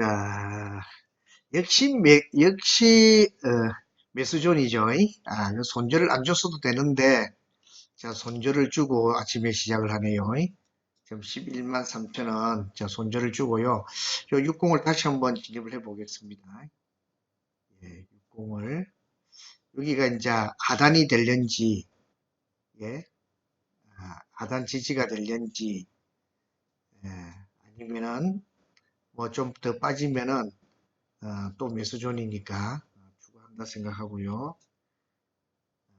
자, 역시 매, 역시 어, 매수존이죠. 아, 손절을 안 줬어도 되는데 자, 손절을 주고 아침에 시작을 하네요. 지금 11만 3천원 자, 손절을 주고요. 요 60을 다시 한번 진입을 해 보겠습니다. 예, 60을 여기가 이제 하단이 될런지 예, 아, 하단 지지가 될런지 예, 아니면은 뭐 좀 더 빠지면은 어, 또 매수존이니까 어, 추가한다 생각하고요.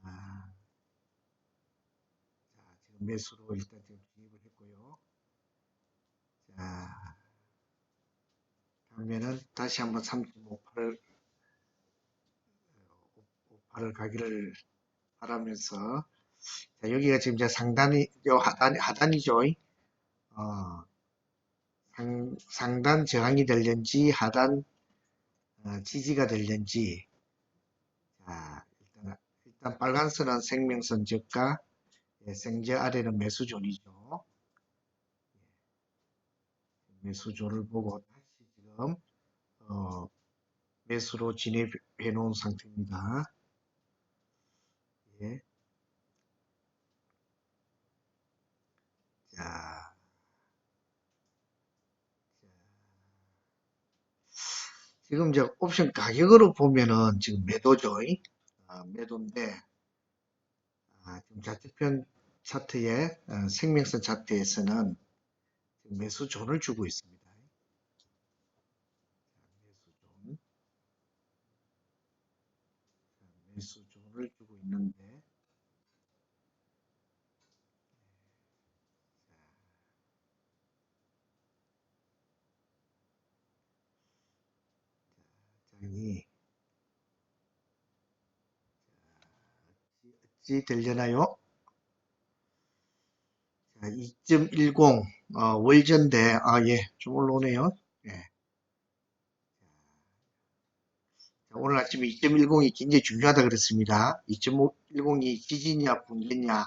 아, 자, 지금 매수로 일단 지금 진입을 했고요. 자, 다음에는 다시 한번 35%를 5%를 가기를 바라면서 자, 여기가 지금 이제 상단이 요 하단 하단이죠. 어, 상, 상단 저항이 될는지 하단 어, 지지가 될는지 자, 일단, 일단 빨간 선은 생명선 저가 예, 생저 아래는 매수존이죠. 예, 매수존을 보고 다시 지금 어, 매수로 진입해 놓은 상태입니다. 예. 자, 지금 이제 옵션 가격으로 보면은 지금 매도죠. 아, 매도인데 아, 지금 좌측편 차트에 어, 생명선 차트에서는 매수존을 주고 있습니다. 매수존, 매수존을 주고 있는데 장이 어찌 되려나요? 자, 2.10 어, 월전대 아 예 좀 올라오네요. 예. 자, 오늘 아침에 2.10이 굉장히 중요하다 그랬습니다. 2.10이 지지냐 붕괴냐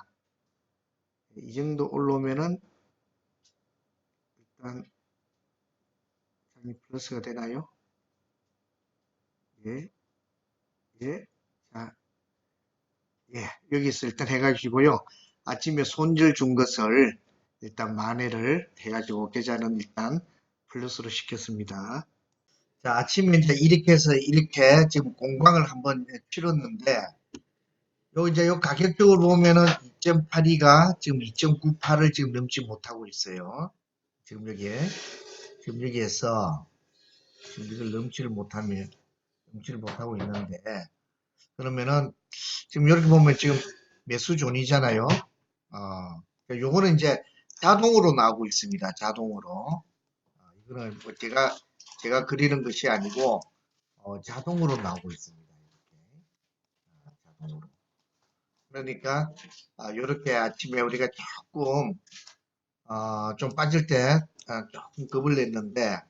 이 정도 올라오면은 일단 장이 플러스가 되나요? 예, 예, 자, 예, 여기서 일단 해가지고요. 아침에 손절 준 것을 일단 만회를 해가지고 계좌는 일단 플러스로 시켰습니다. 자, 아침에 이제 이렇게 해서 이렇게 지금 공방을 한번 치렀는데, 요 이제 요 가격적으로 보면은 2.82가 지금 2.98을 지금 넘지 못하고 있어요. 지금 여기에, 지금 여기에서 지금 이걸 넘지를 못하면, 넘지를 못하고 있는데, 그러면은 지금 이렇게 보면 지금 매수존이잖아요. 어, 요거는 이제 자동으로 나오고 있습니다. 자동으로. 어, 이거는 뭐 제가 제가 그리는 것이 아니고 어, 자동으로 나오고 있습니다. 이렇게 어, 자동으로. 그러니까 어, 이렇게 아침에 우리가 조금 어, 좀 빠질 때 어, 조금 겁을 냈는데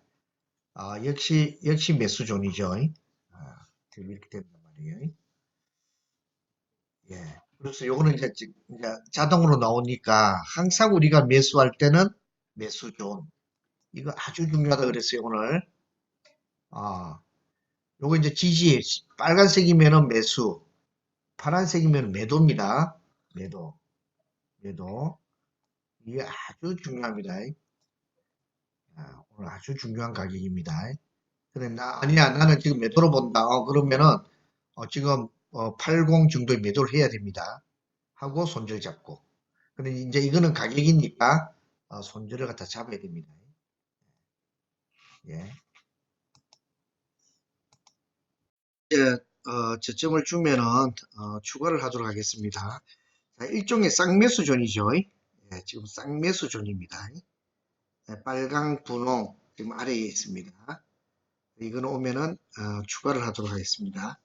어, 역시 역시 매수존이죠. 어, 지금 이렇게 된단 말이에요. 예. 그래서 요거는 이제, 지- 이제 자동으로 나오니까 항상 우리가 매수할 때는 매수 존. 이거 아주 중요하다 그랬어요, 오늘. 아, 요거 이제 지지, 빨간색이면은 매수, 파란색이면 매도입니다. 매도. 매도. 이게 아주 중요합니다. 아, 오늘 아주 중요한 가격입니다. 그래, 나, 아니야, 나는 지금 매도로 본다. 어, 그러면은, 어, 지금, 어, 80 정도의 매도를 해야 됩니다. 하고 손절 잡고. 근데 이제 이거는 가격이니까, 어, 손절을 갖다 잡아야 됩니다. 예. 이제, 어, 저점을 주면은, 어, 추가를 하도록 하겠습니다. 자, 일종의 쌍매수존이죠. 예, 지금 쌍매수존입니다. 예, 빨강, 분홍, 지금 아래에 있습니다. 이거는 오면은, 어, 추가를 하도록 하겠습니다.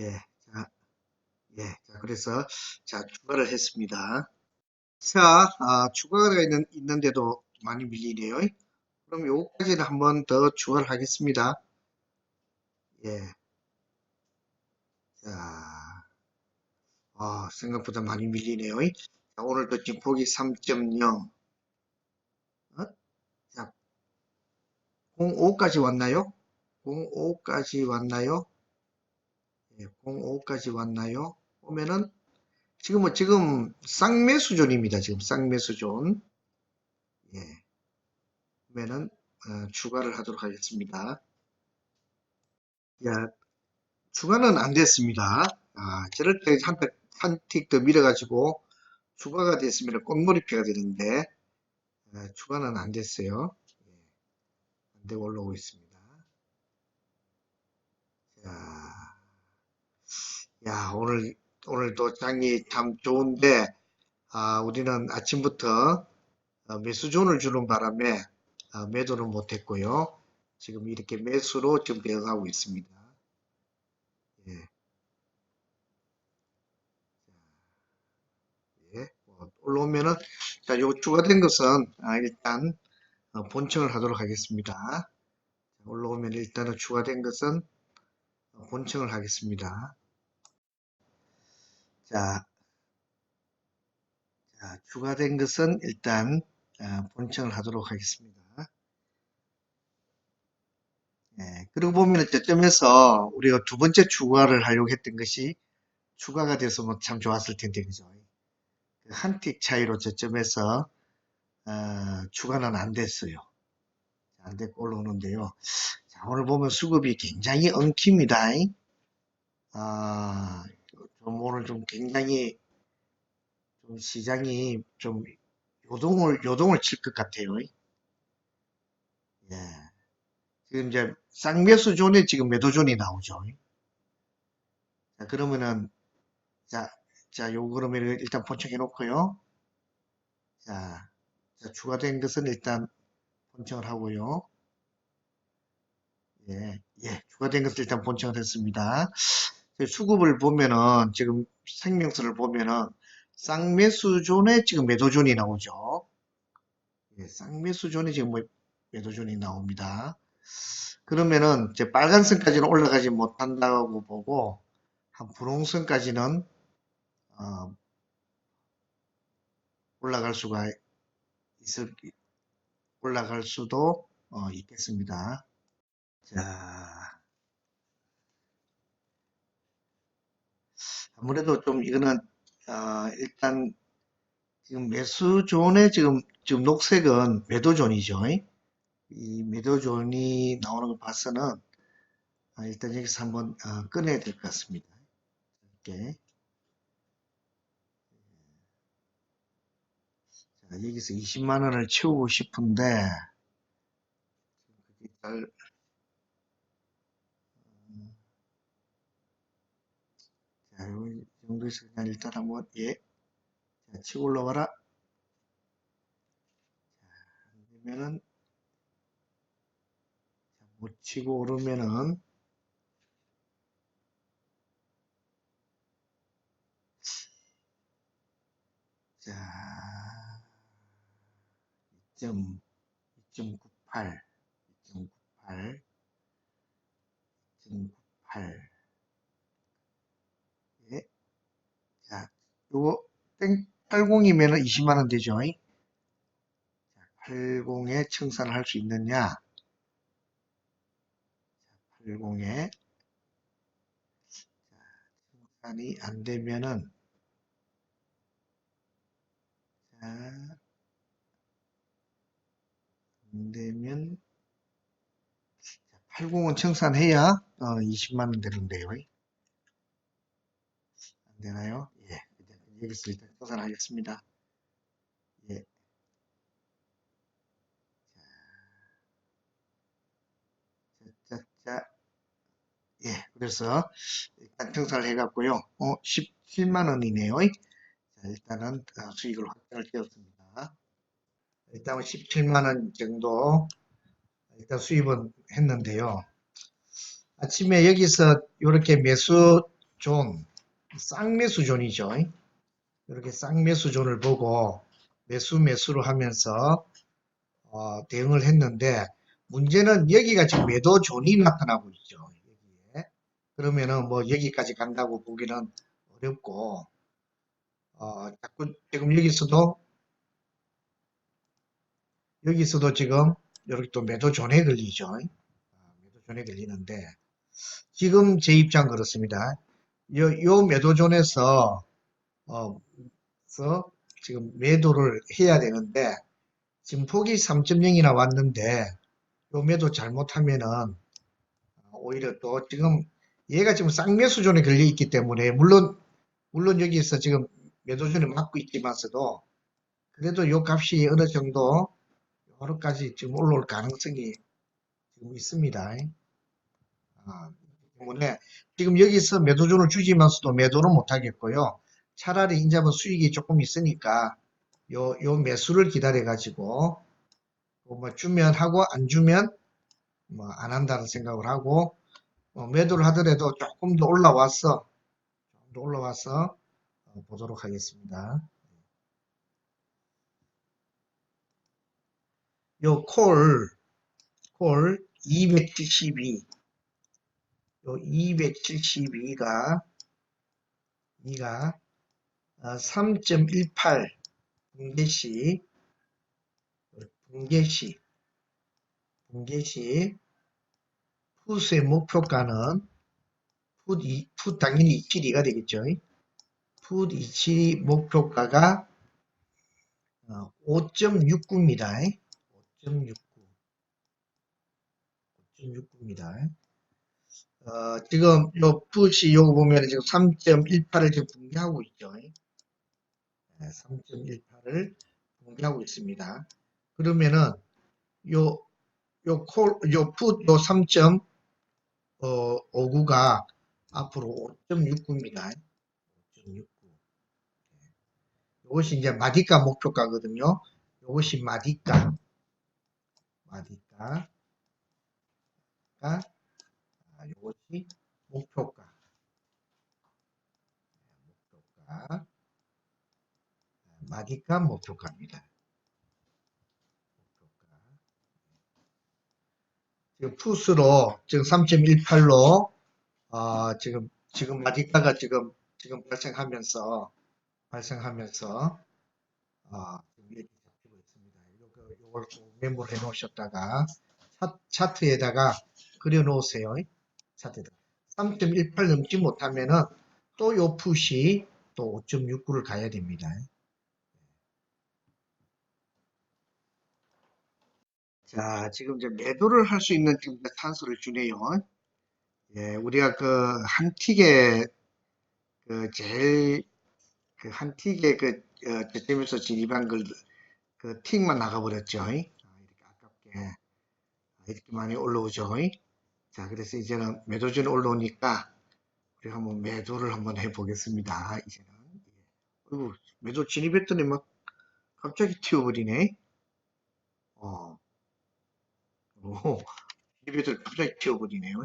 예, 자, 예, 자, 그래서, 자, 추가를 했습니다. 자, 아, 추가가 있는, 있는데도 많이 밀리네요. 그럼 요거까지는 한번 더 추가를 하겠습니다. 예. 자, 아, 생각보다 많이 밀리네요. 자, 오늘도 지금 보기 3.0. 어? 자, 05까지 왔나요? 05까지 왔나요? 예, 05까지 왔나요? 보면은 지금은 지금 쌍매 수준입니다. 지금 쌍매 수준. 예. 그러면은 어, 추가를 하도록 하겠습니다. 야, 추가는 안 됐습니다. 아, 저럴 때한틱더 밀어가지고 추가가 됐으면 꽁머리패가 되는데 아, 추가는 안 됐어요. 예, 안 되고 올라오고 있습니다. 자, 야, 오늘, 오늘도 장이 참 좋은데, 아, 우리는 아침부터 어, 매수존을 주는 바람에 아, 매도는 못했고요. 지금 이렇게 매수로 지금 대응하고 있습니다. 예. 예, 뭐 올라오면은, 자, 요 추가된 것은, 아, 일단, 어, 본청을 하도록 하겠습니다. 자, 올라오면 일단은 추가된 것은 어, 본청을 하겠습니다. 자, 자, 추가된 것은 일단, 어, 본청을 하도록 하겠습니다. 예, 그리고 보면 저점에서 우리가 두 번째 추가를 하려고 했던 것이 추가가 돼서 뭐 참 좋았을 텐데, 그죠? 한 틱 차이로 저점에서 어, 추가는 안 됐어요. 안 됐고 올라오는데요. 자, 오늘 보면 수급이 굉장히 엉킵니다. 아, 좀 오늘 좀 굉장히 좀 시장이 좀 요동을 요동을 칠 것 같아요. 예. 지금 이제 쌍매수 존에 지금 매도존이 나오죠. 자, 그러면은 자, 자, 요 그러면 일단 본청해 놓고요. 자, 자, 추가된 것은 일단 본청을 하고요. 예, 예, 추가된 것을 일단 본청을 했습니다. 수급을 보면은 지금 생명수를 보면은 쌍매수존에 지금 매도존이 나오죠. 예, 쌍매수존에 지금 뭐 매도존이 나옵니다. 그러면은 이제 빨간선까지는 올라가지 못한다고 보고 한 분홍선까지는 어, 올라갈 수가 있을 올라갈 수도 어, 있겠습니다. 자, 아무래도 좀 이거는 어, 일단 지금 매수존에 지금 지금 녹색은 매도존이죠. 이 매도존이 나오는 걸 봐서는 아, 일단 여기서 한번 어, 꺼내야 될 것 같습니다. 이렇게 자, 여기서 20만 원을 채우고 싶은데 잘 자, 이 정도에서 그냥 일단 한번 예, 자, 치고 올라와라. 자, 안 되면은 자, 못 치고 오르면은 자, 2.98, 2.98, 2.98. 예. 자, 요거 땡 80이면은 20만 원 되죠. 자, 80에 청산을 할 수 있느냐? 자, 80에 자, 청산이 안 되면은 자, 안 되면 80은 청산해야 어, 20만 원 되는데요. 안 되나요? 일단 청산하겠습니다. 예. 자, 자, 자. 예. 그래서 일단 청산을 해갖고요. 어, 17만 원이네요. 자, 일단은 어, 수익을 확정을 되었습니다. 일단 17만 원 정도 일단 수입은 했는데요. 아침에 여기서 이렇게 매수 존, 쌍매수 존이죠. 이렇게 쌍매수 존을 보고 매수 매수로 하면서 어, 대응을 했는데 문제는 여기가 지금 매도 존이 나타나고 있죠. 여기에. 그러면은 뭐 여기까지 간다고 보기는 어렵고 어, 자꾸 지금 여기서도 여기서도 지금 이렇게 또 매도 존에 걸리죠. 아, 매도 존에 걸리는데 지금 제 입장 그렇습니다. 요, 요 매도 존에서 어, 서 지금 매도를 해야 되는데 지금 폭이 3.0이나 왔는데 요 매도 잘못하면은 오히려 또 지금 얘가 지금 쌍매수 존에 걸려 있기 때문에 물론 물론 여기서 지금 매도 존에 맞고 있지만서도 그래도 요 값이 어느 정도 요렇까지 지금 올라올 가능성이 지금 있습니다. 아, 때문에 지금 여기서 매도존을 주지만서도 매도는 못 하겠고요. 차라리 인자은 수익이 조금 있으니까 요, 요 매수를 기다려 가지고 뭐 주면 하고 안 주면 뭐 안 한다는 생각을 하고 뭐 매도를 하더라도 조금 더 올라와서 좀더 올라와서 어, 보도록 하겠습니다. 요 콜, 콜 272, 요 272가, 이가 3.18 붕괴시, 붕괴시, 붕괴시, 푸스의 목표가는 풋 당연히 272가 되겠죠. 풋 272 목표가가 5.69입니다. 5.69. 5.69입니다. 어, 지금 요 풋이 요거 보면 지금 3.18을 지금 붕괴하고 있죠. 3.18을 붕괴하고 있습니다. 그러면은 요, 요 콜, 요 풋, 요 3.59가 앞으로 5.69입니다. 5.69. 이것이 이제 마디가 목표가거든요. 이것이 마디가. 마디가가, 이것이 목표가. 목표가. 목표가입니다. 목표가. 지금 푸스로 지금 3.18로 어, 지금 지금 마디가가 지금 지금 발생하면서 발생하면서 어, 잡히고 있습니다. 요걸 메모를 해 놓으셨다가 차, 트에다가 그려 놓으세요. 차트에다 3.18 넘지 못하면은 또요 푸시 또 5.69를 가야 됩니다. 자, 지금 이제 매도를 할 수 있는 지금 탄소를 주네요. 예, 우리가 그 한 틱에 그 제일 그 한 틱에 그 어, 저점에서 진입한 걸 그 틱만 나가버렸죠. 아, 이렇게 아깝게 아, 이렇게 많이 올라오죠. 자, 그래서 이제는 매도전에 올라오니까 우리가 한번 매도를 한번 해보겠습니다. 이제는 예. 어이구, 매도 진입했더니 막 갑자기 튀어버리네. 어, 오, 진입했더니 갑자기 튀어버리네요.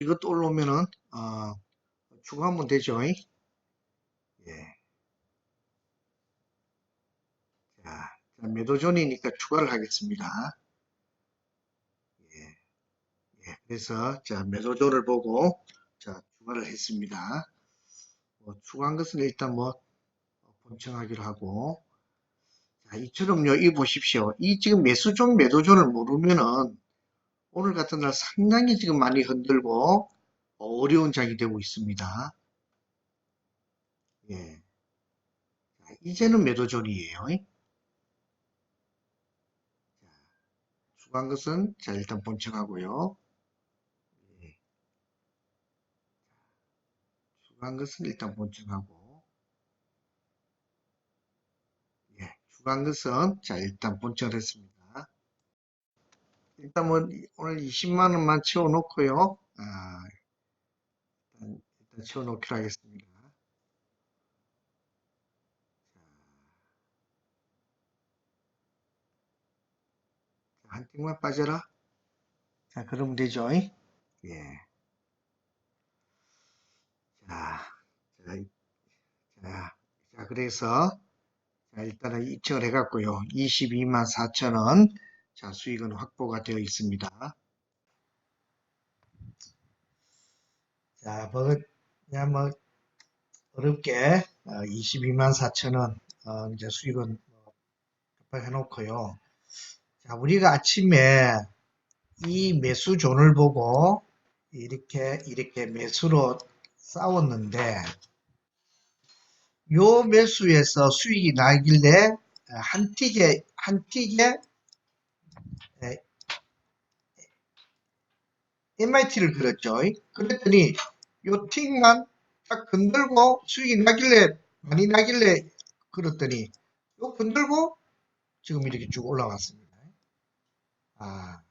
이것도 올라오면은 어, 추가하면 되죠. 예. 자, 자, 매도존이니까 추가를 하겠습니다. 예. 예. 그래서 자, 매도존을 보고 자, 추가를 했습니다. 뭐, 추가한 것은 일단 뭐 본청하기로 하고 자, 이처럼요. 이 보십시오. 이 지금 매수존, 매도존을 모르면은 오늘 같은 날 상당히 지금 많이 흔들고 어려운 장이 되고 있습니다. 예. 자, 이제는 매도존이에요. 추가한 것은 자 일단 본청하고요. 예. 추가한 것은 일단 본청하고 예. 추가한 것은 자 일단 본청을 했습니다. 일단 뭐 오늘 20만 원만 채워 놓고요. 아, 일단, 일단 채워 놓기로 하겠습니다. 한 틱만 빠져라. 자, 그러면 되죠. 예. 자, 자, 자, 자, 그래서, 자, 일단은 이청을 해갖고요. 22만 4천원. 자, 수익은 확보가 되어 있습니다. 자, 뭐, 그냥 뭐, 어렵게 22만 4천 원 어, 이제 수익은 해 놓고요. 자, 우리가 아침에 이 매수존을 보고 이렇게 이렇게 매수로 싸웠는데 요 매수에서 수익이 나길래 한 틱에 한 틱에 MIT를 그렸죠. 그랬더니 요 틱만 딱 건들고 수익이 나길래 많이 나길래 그랬더니 요 건들고 지금 이렇게 쭉 올라왔습니다. 아,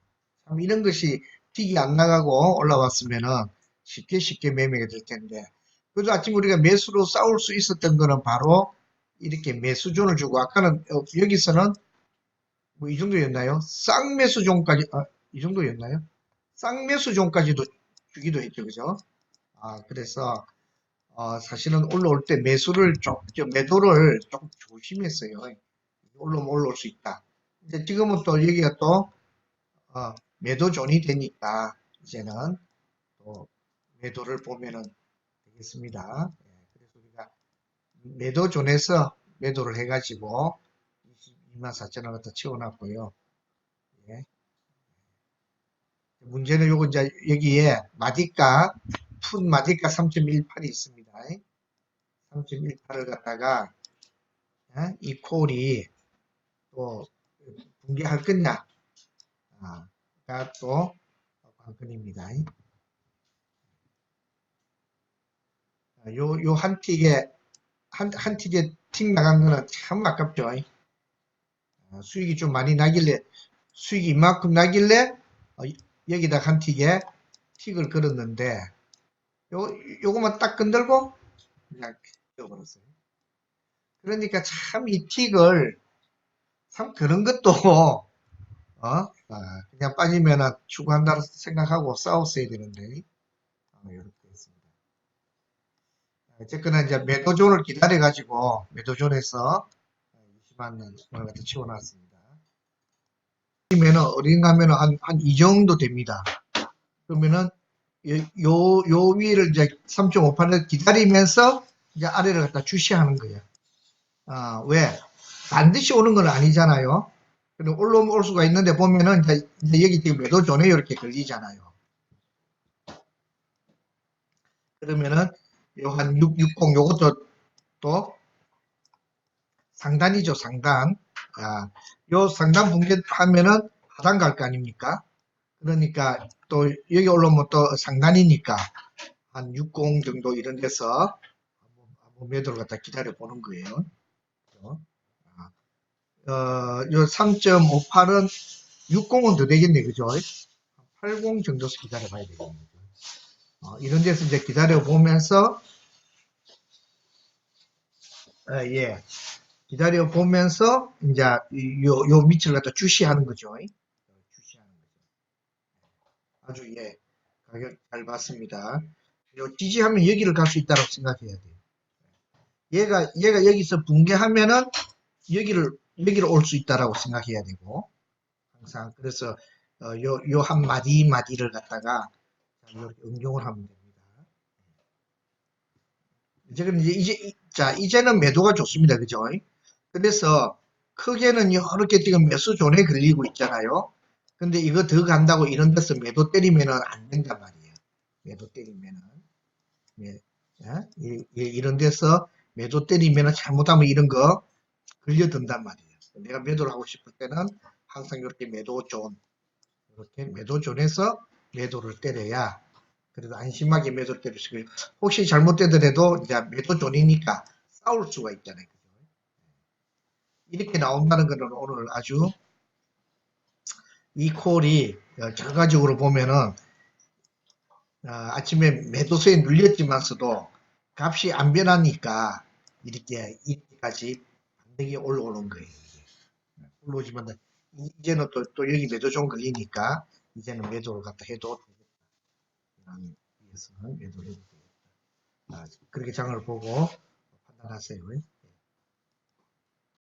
참 이런 것이 틱이 안 나가고 올라왔으면은 쉽게 쉽게 매매가 될 텐데 그래서 아침 우리가 매수로 싸울 수 있었던 거는 바로 이렇게 매수존을 주고 아까는 어, 여기서는 뭐 이 정도였나요? 쌍매수존까지 아, 이 정도였나요? 쌍매수존까지도 주기도 했죠, 그죠? 아 그래서 어, 사실은 올라올 때 매수를 좀, 저 매도를 좀 조심했어요. 올라오면 올라올 수 있다. 이제 지금은 또 여기가 또 어, 매도존이 되니까 이제는 또 매도를 보면은 되겠습니다. 예, 그래서 우리가 매도존에서 매도를 해가지고 22만 4천 원 갖다 채워놨고요. 예. 문제는 요거 이제 여기에 마디가 푼 마디가 3.18이 있습니다. 3.18을 갖다가 예, 이 콜이 또 붕괴할 거냐 아, 또 관건입니다. 요, 요 한 틱에, 한, 한 틱에 틱 나간 거는 참 아깝죠. 어, 수익이 좀 많이 나길래, 수익이 이만큼 나길래, 어, 여기다 한 틱에 틱을 걸었는데, 요, 요거만 딱 건들고, 그냥 띄워버렸어요. 그러니까 참 이 틱을, 참 그런 것도, 어, 아, 그냥 빠지면은 추구한다고 생각하고 싸웠어야 되는데, 어, 이렇게 했습니다. 어쨌거나 이제 매도존을 기다려가지고 매도존에서 20만 원을 갖다 치워놨습니다. 그러면은 어딘가면은 한, 한 이 정도 됩니다. 그러면은 요, 요 위를 이제 3.58을 기다리면서 이제 아래를 갖다 주시하는 거예요. 아, 왜? 반드시 오는 건 아니잖아요. 근데 올라오면 올 수가 있는데 보면은 이제, 이제 여기 지금 매도존에 이렇게 걸리잖아요. 그러면은 요한 660 요것도 또 상단이죠 상단. 아, 요 상단 붕괴하면은 하단 갈 거 아닙니까? 그러니까 또 여기 올라오면 또 상단이니까 한 60 정도 이런 데서 매도를 갖다 기다려 보는 거예요. 아, 어, 요 3.58은 60은 더 되겠네 그죠? 80 정도서 기다려 봐야 되겠네 어, 이런 데서 이제 기다려 보면서 어, 예 기다려 보면서 이제 요, 요 밑을 갖다 주시하는 거죠. 주시하는 거죠. 아주 예 가격 잘 봤습니다. 요 지지하면 여기를 갈 수 있다고 생각해야 돼요. 얘가 얘가 여기서 붕괴하면은 여기를 여기를 올 수 있다라고 생각해야 되고 항상 그래서 어, 요 요 한 마디 마디를 갖다가 이렇게 응용을 하면 됩니다. 지금 이제, 이제, 자, 이제는 매도가 좋습니다. 그죠? 그래서 크게는 이렇게 지금 매수 존에 걸리고 있잖아요. 근데 이거 더 간다고 이런 데서 매도 때리면은 안 된단 말이에요. 매도 때리면은. 예, 예, 이런 데서 매도 때리면은 잘못하면 이런 거 걸려든단 말이에요. 내가 매도를 하고 싶을 때는 항상 이렇게 매도 존, 이렇게 매도 존에서 매도를 때려야 그래도 안심하게 매도를 때릴 수 있고 혹시 잘못되더라도 이제 매도 존이니까 싸울 수가 있잖아요. 이렇게 나온다는 것은 오늘 아주 이 콜이 결과적으로 보면은 어, 아침에 매도세에 눌렸지만서도 값이 안 변하니까 이렇게 이때까지 반등이 올라오는 거예요. 올라오지만 이제는 또, 또 여기 매도 좀 걸리니까 이제는 매도를 갖다 해도 되겠다. 위해서는 매도를 해도 되겠다. 아, 그렇게 장을 보고 판단하세요.